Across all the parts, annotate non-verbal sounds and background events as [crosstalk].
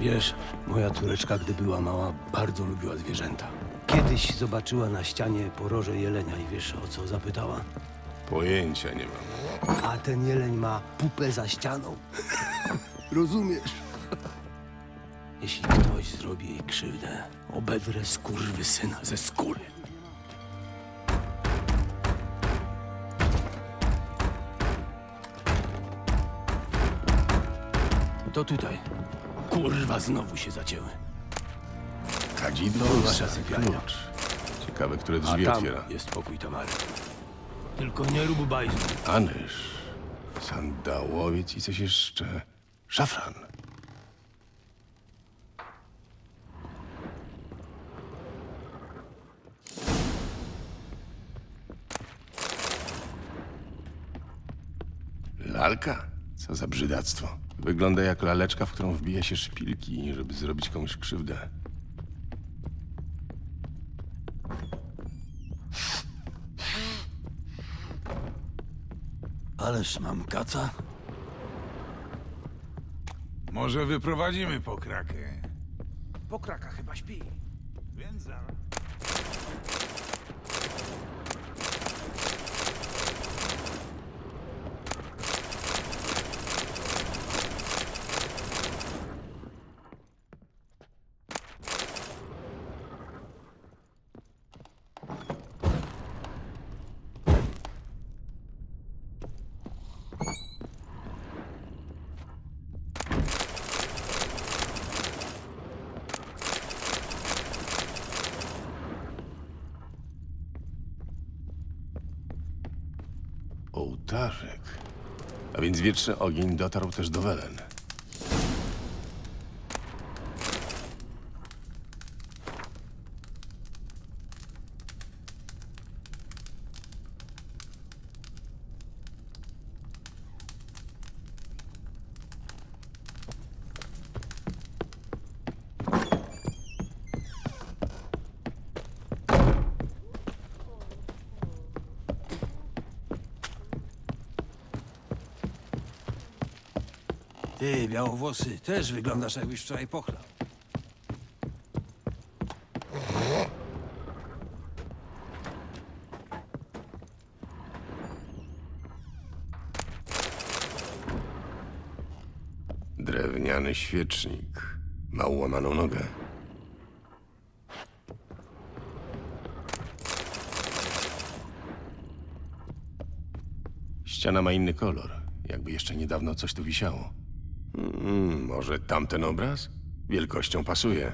Wiesz, moja córeczka, gdy była mała, bardzo lubiła zwierzęta. Kiedyś zobaczyła na ścianie poroże jelenia i wiesz, o co zapytała? Pojęcia nie mam. A ten jeleń ma pupę za ścianą. [laughs] Rozumiesz? Jeśli ktoś zrobi jej krzywdę, obedrę skurwy syna ze skóry. To tutaj. Kurwa, znowu się zacięły. Kadzidło wasza sypialnia. klucz. Ciekawe, które A drzwi tam otwiera. jest pokój Tamary. Tylko nie rób bajzu. Anyż, sandałowiec i coś jeszcze. Szafran. Lalka? Co za brzydactwo. Wygląda jak laleczka, w którą wbija się szpilki, żeby zrobić komuś krzywdę. Ależ mam kaca. Może wyprowadzimy pokrakę. Pokraka chyba śpi. Więc zaraz. Ołtarzek. A więc wieczny ogień dotarł też do Welen. Ty, białowłosy, też wyglądasz jakbyś wczoraj pochlał. Drewniany świecznik. Ma ułamaną nogę. Ściana ma inny kolor. Jakby jeszcze niedawno coś tu wisiało. Hmm, może tamten obraz? Wielkością pasuje.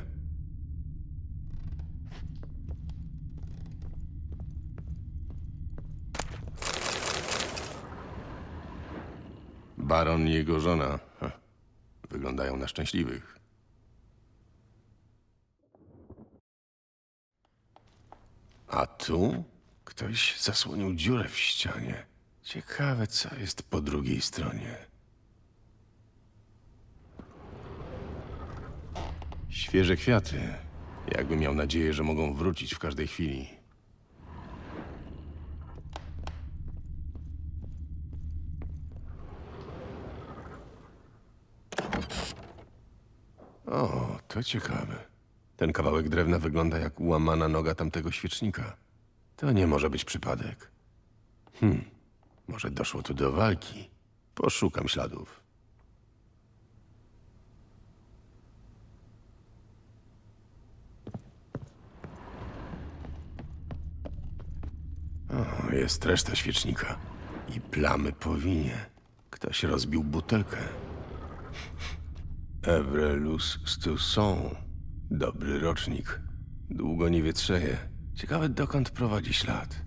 Baron i jego żona. Wyglądają na szczęśliwych. A tu ktoś zasłonił dziurę w ścianie. Ciekawe, co jest po drugiej stronie. Świeże kwiaty. Jakby miał nadzieję, że mogą wrócić w każdej chwili. O, to ciekawe. Ten kawałek drewna wygląda jak łamana noga tamtego świecznika. To nie może być przypadek. Hmm, może doszło tu do walki. Poszukam śladów. Jest reszta świecznika. I plamy po winie. Ktoś rozbił butelkę. Evrelus Stusson. Dobry rocznik. Długo nie wietrzeje. Ciekawe, dokąd prowadzi ślad.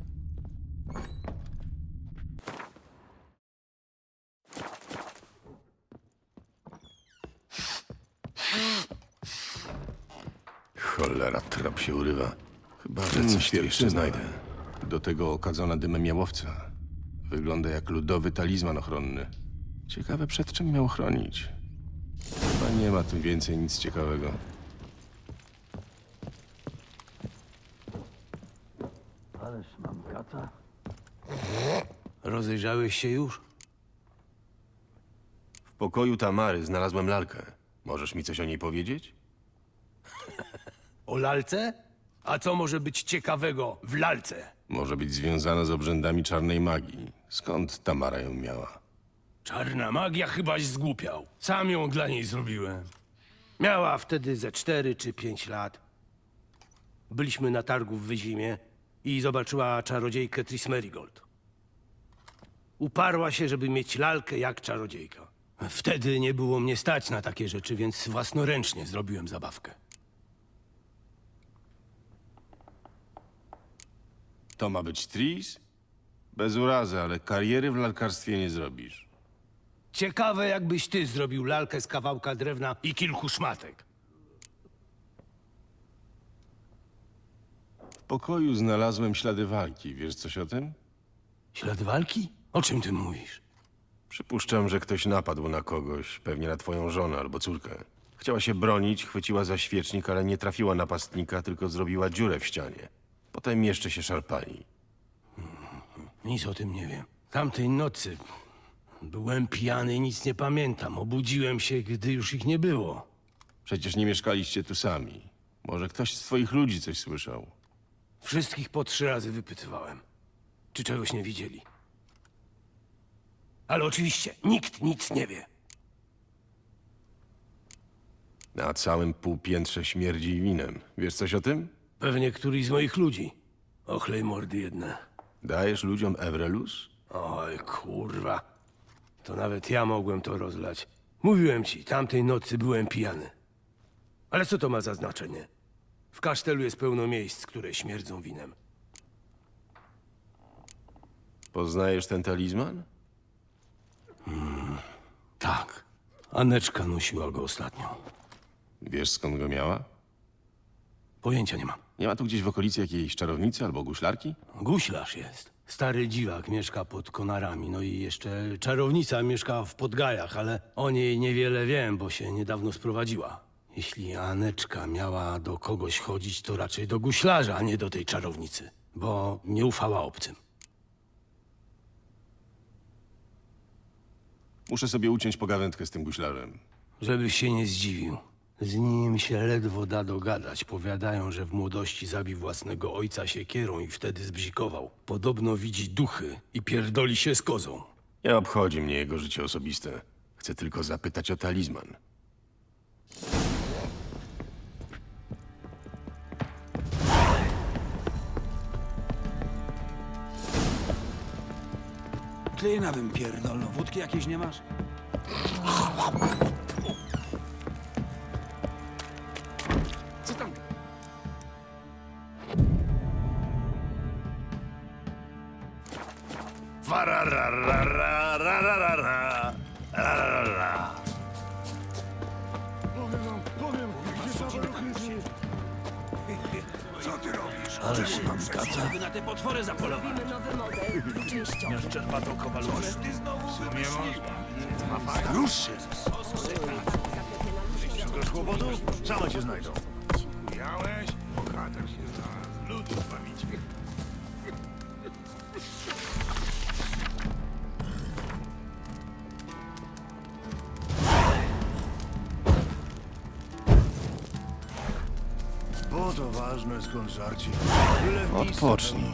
Cholera, trop się urywa. Chyba, że coś tu jeszcze znajdę. Do tego okadzona dymem jałowca. Wygląda jak ludowy talizman ochronny. Ciekawe, przed czym miał chronić. Chyba nie ma tu więcej nic ciekawego. Ależ mam kaca. Rozejrzałeś się już? W pokoju Tamary znalazłem lalkę. Możesz mi coś o niej powiedzieć? [laughs] O lalce? A co może być ciekawego w lalce? Może być związana z obrzędami czarnej magii. Skąd Tamara ją miała? Czarna magia chybaś zgłupiał. Sam ją dla niej zrobiłem. Miała wtedy ze cztery czy pięć lat. Byliśmy na targu w Wyzimie i zobaczyła czarodziejkę Tris Merigold. Uparła się, żeby mieć lalkę jak czarodziejka. Wtedy nie było mnie stać na takie rzeczy, więc własnoręcznie zrobiłem zabawkę. To ma być Tris? Bez urazy, ale kariery w lalkarstwie nie zrobisz. Ciekawe, jakbyś ty zrobił lalkę z kawałka drewna i kilku szmatek. W pokoju znalazłem ślady walki. Wiesz coś o tym? Ślad walki? O czym ty mówisz? Przypuszczam, że ktoś napadł na kogoś, pewnie na twoją żonę albo córkę. Chciała się bronić, chwyciła za świecznik, ale nie trafiła napastnika, tylko zrobiła dziurę w ścianie. Potem jeszcze się szarpali. Nic o tym nie wiem. Tamtej nocy byłem pijany i nic nie pamiętam. Obudziłem się, gdy już ich nie było. Przecież nie mieszkaliście tu sami. Może ktoś z twoich ludzi coś słyszał. Wszystkich po trzy razy wypytywałem, czy czegoś nie widzieli. Ale oczywiście nikt nic nie wie. Na całym półpiętrze śmierdzi winem. Wiesz coś o tym? Pewnie któryś z moich ludzi. Ochlej mordy jedne. Dajesz ludziom Evrelus? Oj, kurwa. To nawet ja mogłem to rozlać. Mówiłem ci, tamtej nocy byłem pijany. Ale co to ma za znaczenie? W kasztelu jest pełno miejsc, które śmierdzą winem. Poznajesz ten talizman? Tak. Aneczka nosiła go ostatnio. Wiesz skąd go miała? Pojęcia nie mam. Nie ma tu gdzieś w okolicy jakiejś czarownicy albo guślarki? Guślarz jest. Stary dziwak mieszka pod konarami, no i jeszcze czarownica mieszka w Podgajach, ale o niej niewiele wiem, bo się niedawno sprowadziła. Jeśli Aneczka miała do kogoś chodzić, to raczej do guślarza, a nie do tej czarownicy, bo nie ufała obcym. Muszę sobie uciąć pogawędkę z tym guślarzem. Żebyś się nie zdziwił. Z nim się ledwo da dogadać. Powiadają, że w młodości zabił własnego ojca siekierą i wtedy zbzikował. Podobno widzi duchy i pierdoli się z kozą. Nie obchodzi mnie jego życie osobiste. Chcę tylko zapytać o talizman. Klina bym pierdolnął. Wódki jakiejś nie masz? Co ty robisz? Ależ mam. Żeby na te potwory zapolować. Robimy nowy model, dwuczęściowy. Coś ty znowu wymyśliła? Ma fajnie. Rusz się! Miałeś? To ważne skąd żarcie. Odpocznij.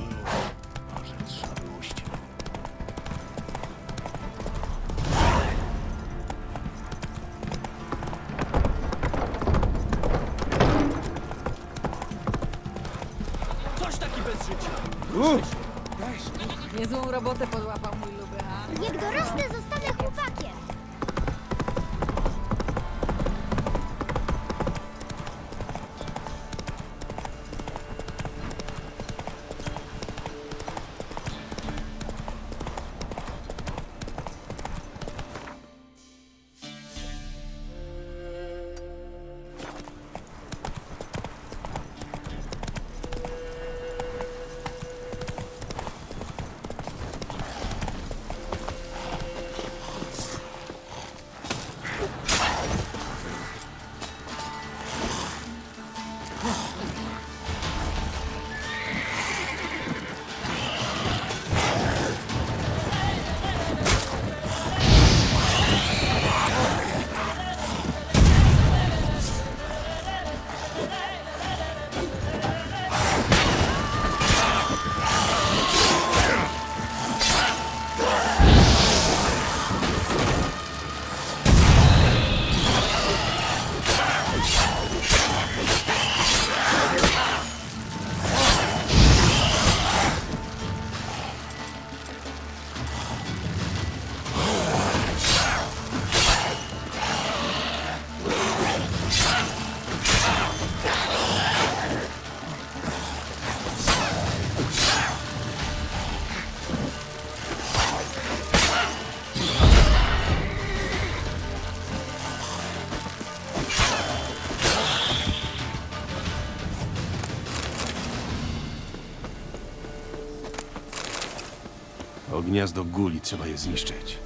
Gniazdo guli, trzeba je zniszczyć.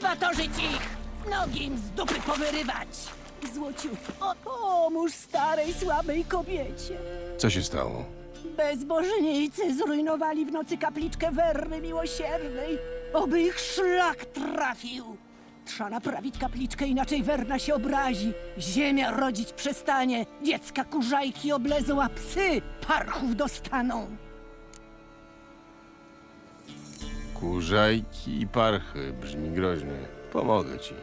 Wybatorzyć ich! Nogi im z dupy powyrywać! Złociu, o, pomóż starej, słabej kobiecie. Co się stało? Bezbożnicy zrujnowali w nocy kapliczkę Werny Miłosiernej. Oby ich szlak trafił. Trzeba naprawić kapliczkę, inaczej Werna się obrazi. Ziemia rodzić przestanie. Dziecka kurzajki oblezą, a psy parchów dostaną. Kurzajki i parchy. Brzmi groźnie. Pomogę ci.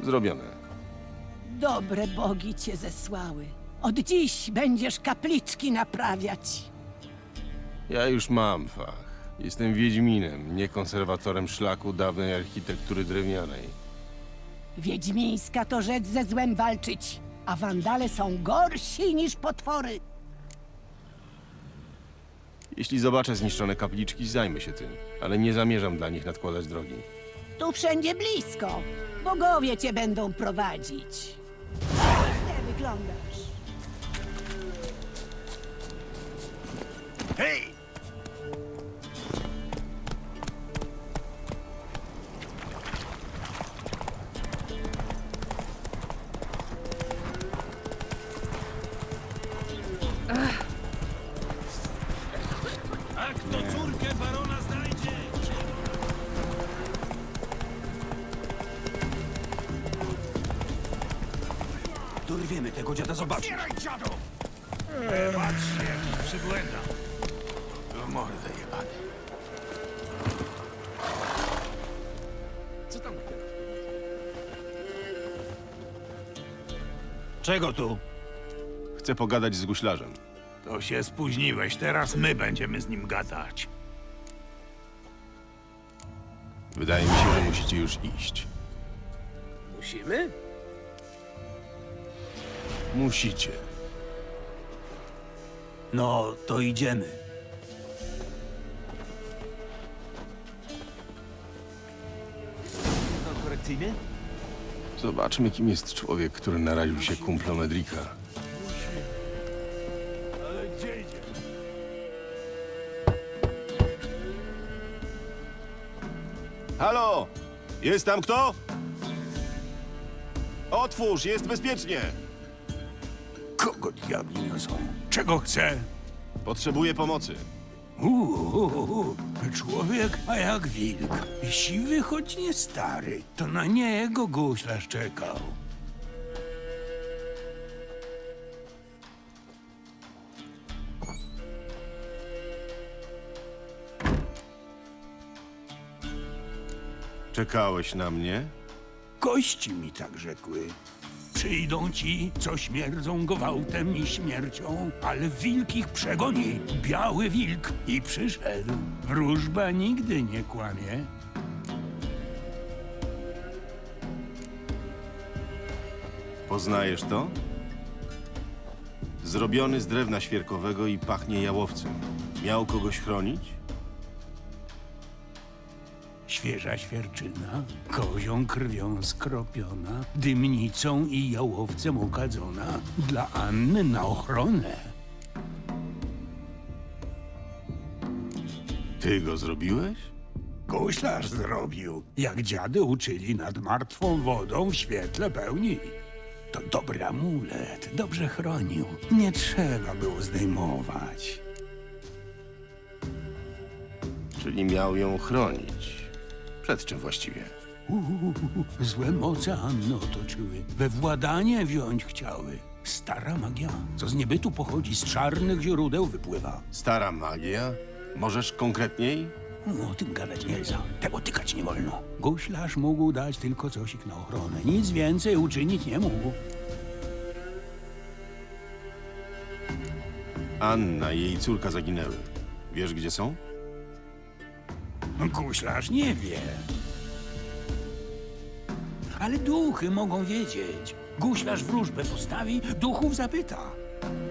Zrobione. Dobre bogi cię zesłały. Od dziś będziesz kapliczki naprawiać. Ja już mam fach. Jestem wiedźminem, nie konserwatorem szlaku dawnej architektury drewnianej. Wiedźmińska to rzecz ze złem walczyć, a wandale są gorsi niż potwory. Jeśli zobaczę zniszczone kapliczki, zajmę się tym, ale nie zamierzam dla nich nadkładać drogi. Tu wszędzie blisko. Bogowie cię będą prowadzić. Nie wyglądasz. Hej! Dorwiemy tego dziada, zobaczysz. Zbieraj dziadu! Patrzcie, jaki przybłęda. Do mordę jebany. Co tam Czego tu? Chcę pogadać z guślarzem. To się spóźniłeś, teraz my będziemy z nim gadać. Wydaje mi się, że musicie już iść. Musimy? Musicie. No, to idziemy. To korekcyjny? Zobaczmy, kim jest człowiek, który naraził się kumplom Edrika. Ale gdzie idzie? Halo! Jest tam kto? Otwórz, jest bezpiecznie! Kogo diabli niosą? Czego chce? Potrzebuję pomocy. Uuu, człowiek, a jak wilk. Siwy, choć nie stary. To na niego guślarz czekał. Czekałeś na mnie? Kości mi tak rzekły. Przyjdą ci, co śmierdzą gwałtem i śmiercią, ale wilk ich przegoni. Biały wilk i przyszedł. Wróżba nigdy nie kłamie. Poznajesz to? Zrobiony z drewna świerkowego i pachnie jałowcem. Miał kogoś chronić? Świeża świerczyna, kozią krwią skropiona, dymnicą i jałowcem okadzona, dla Anny na ochronę. Ty go zrobiłeś? Guślarz zrobił, jak dziady uczyli nad martwą wodą w świetle pełni. To dobry amulet, dobrze chronił. Nie trzeba było zdejmować. Czyli miał ją chronić. Przed czym właściwie? Uuu, złe moce Anny otoczyły. We władanie wziąć chciały. Stara magia, co z niebytu pochodzi, z czarnych źródeł wypływa. Stara magia? Możesz konkretniej? No, o tym gadać nie za. Tego tykać nie wolno. Guślarz mógł dać tylko cosik na ochronę. Nic więcej uczynić nie mógł. Anna i jej córka zaginęły. Wiesz, gdzie są? Guślarz nie wie. Ale duchy mogą wiedzieć. Guślarz wróżbę postawi, duchów zapyta.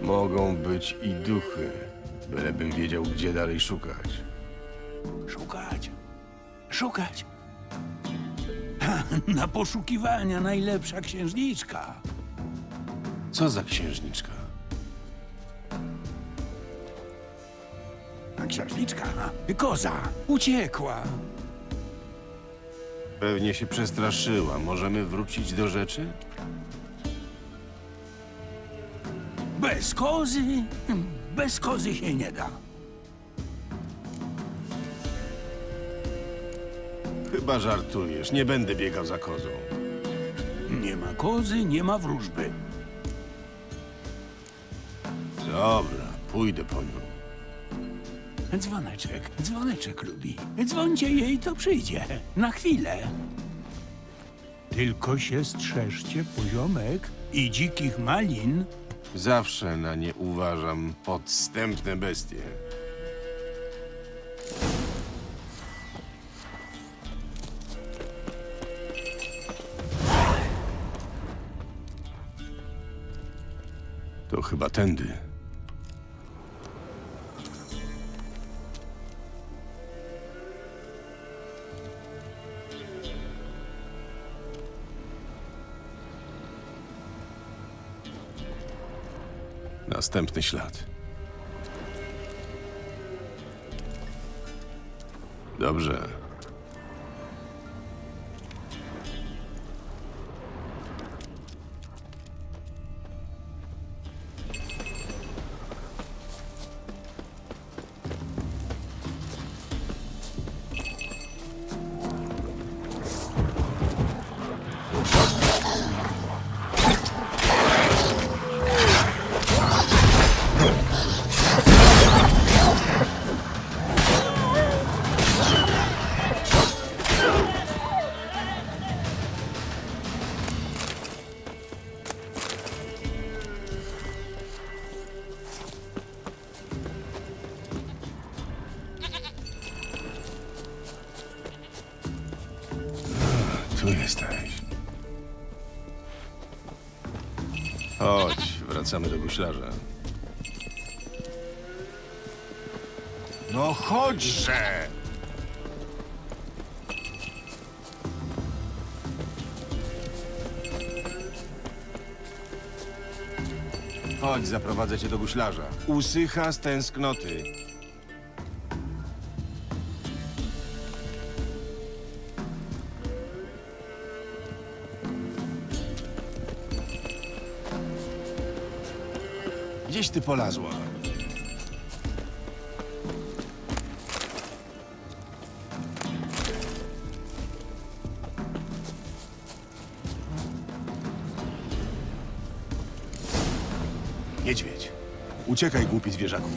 Mogą być i duchy. Bylebym wiedział, gdzie dalej szukać. Szukać. Szukać. Ha, na poszukiwania najlepsza księżniczka. Co za księżniczka? Księżniczka? Koza. Uciekła. Pewnie się przestraszyła. Możemy wrócić do rzeczy? Bez kozy? Bez kozy się nie da. Chyba żartujesz. Nie będę biegał za kozą. Nie ma kozy, nie ma wróżby. Dobra, pójdę po nią. Dzwoneczek, dzwoneczek lubi. Dzwońcie jej, to przyjdzie. Na chwilę. Tylko się strzeżcie poziomek i dzikich malin. Zawsze na nie uważam podstępne bestie. To chyba tędy. Następny ślad. Dobrze. Tu jesteś. Chodź, wracamy do guślarza. No chodźże! Chodź, zaprowadzę cię do guślarza. Usycha z tęsknoty. Ty polazła? Niedźwiedź. Uciekaj, głupi zwierzaku.